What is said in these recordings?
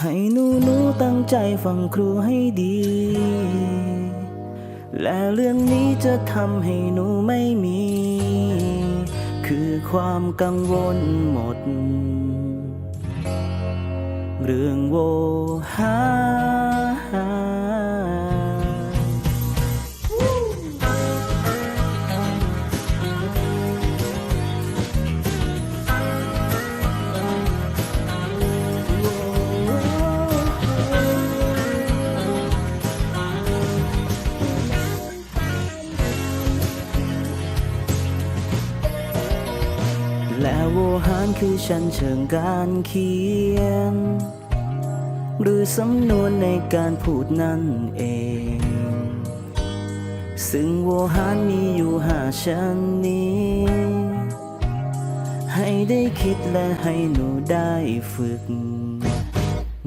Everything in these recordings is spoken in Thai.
ให้หนูหนูตั้งใจฟังครูให้ดี และเรื่องนี้จะทำให้หนูไม่มี คือความกังวลหมด เรื่องโวหา และโวหารคือฉันเชิงการเขียน หรือสำนวนในการพูดนั่นเอง ซึ่งโวหารมีอยู่หาชนิดให้ได้คิดและให้หนูได้ฝึก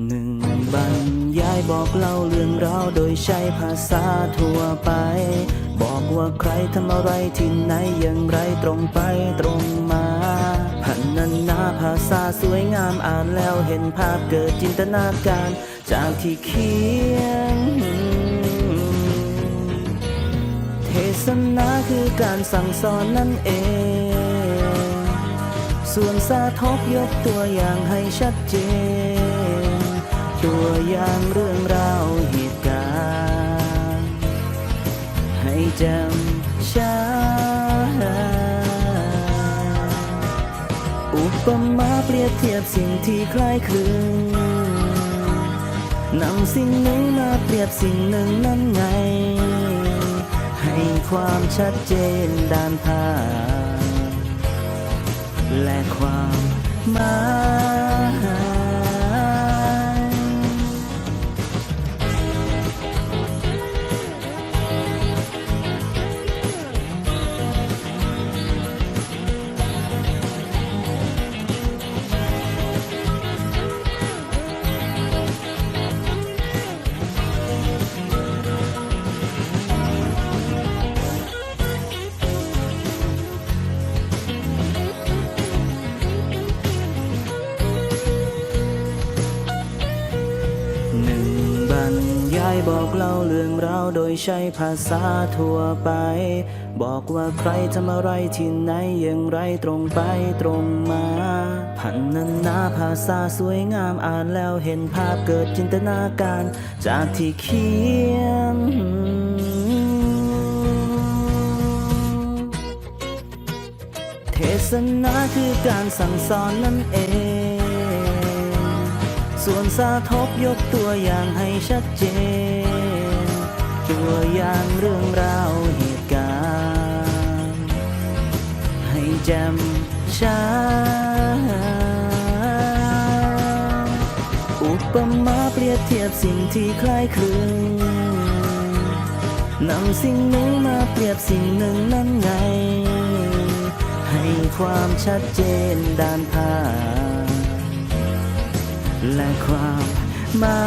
หนึ่งบรรยายบอกเล่าเรื่องราวโดยใช้ภาษาทั่วไป บอกว่าใครทำอะไรที่ไหนอย่างไรตรงไปตรงมาพันนันนาภาษาสวยงามอ่านแล้วเห็นภาพเกิดจินตนาการ จากที่เขียนเทศนาคือการสั่งสอนนั่นเอง ส่วนสาธกยกตัวอย่างให้ชัดเจน ตัวอย่างเรื่องราว จำชัดอุปมาเปรียบเทียบสิ่งที่คล้ายคลึงนำสิ่งหนึ่งมาเปรียบสิ่งหนึ่งนั้นไง ให้ความชัดเจนด้านภาพและความหมายายบอกเล่าเรื่องราวโดยใช้ภาษาทั่วไป บอกว่าใครทำอะไรที่ไหนอย่างไรตรงไปตรงมา พันนันนาภาษาสวยงามอ่านแล้วเห็นภาพเกิดจินตนาการ จากที่เขียนเทศนาคือการสั่งสอนนั่นเอง ส่วนสาธกยกตัวอย่างให้ชัดเจน ตัวอย่างเรื่องราวเหตุการณ์ ให้แจ่มชัดอุปมาเปรียบเทียบสิ่งที่คล้ายคลึงนำสิ่งหนึ่งมาเปรียบสิ่งหนึ่งนั้นไง ให้ความชัดเจนด้านภาพ และความหมา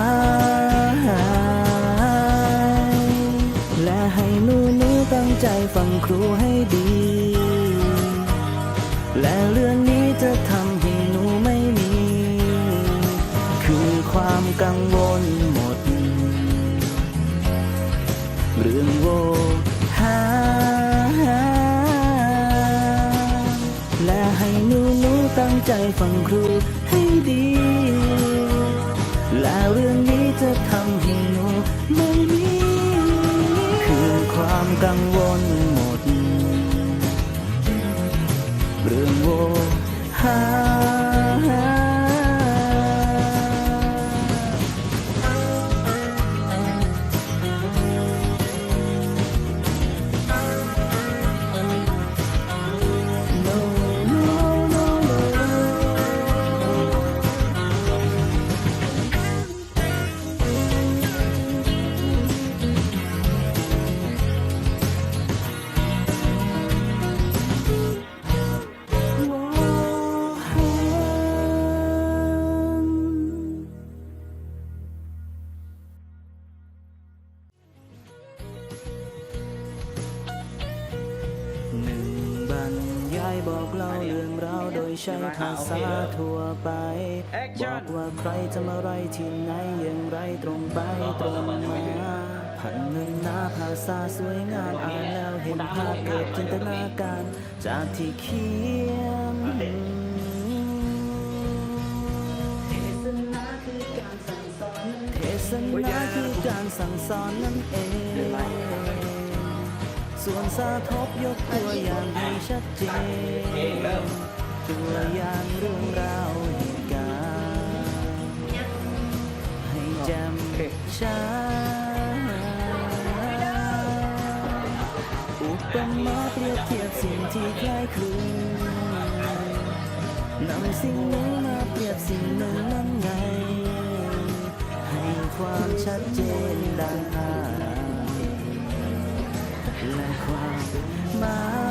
ยและให้หนูหนูตั้งใจฟังครูให้ดี และเรื่องนี้จะทำให้หนูไม่มี คือความกังวลหมด เรื่องโว ใจฟังครูให้ดี และเรื่องนี้จะทำให้หนูไม่มีคือความกังวลหมด เรื่องโวหา เล่าเรื่องราวโดยใช้ภาษาทั่วไป บอกว่าใครทำอะไรที่ไหนอย่างไรตรงไปตรงมาพันเงินหน้าภาษาสวยงามอ่านแล้วเห็นภาพเกิดจินตนาการ จากที่เขียนเทศนาคือการสั่งสอนนั่นเอง ส่วนสาธบยกตัวอย่างให้ชัดเจนตัวอย่างเรื่องราวเหตุการณ์ให้แจ่มชัดอุปมาเปรียบเทียบสิ่งที่คล้ายคลึงนำสิ่งหนึ่งมาเปรียบสิ่งหนึ่งนั้นไง ให้ความชัดเจนดังภาพ แล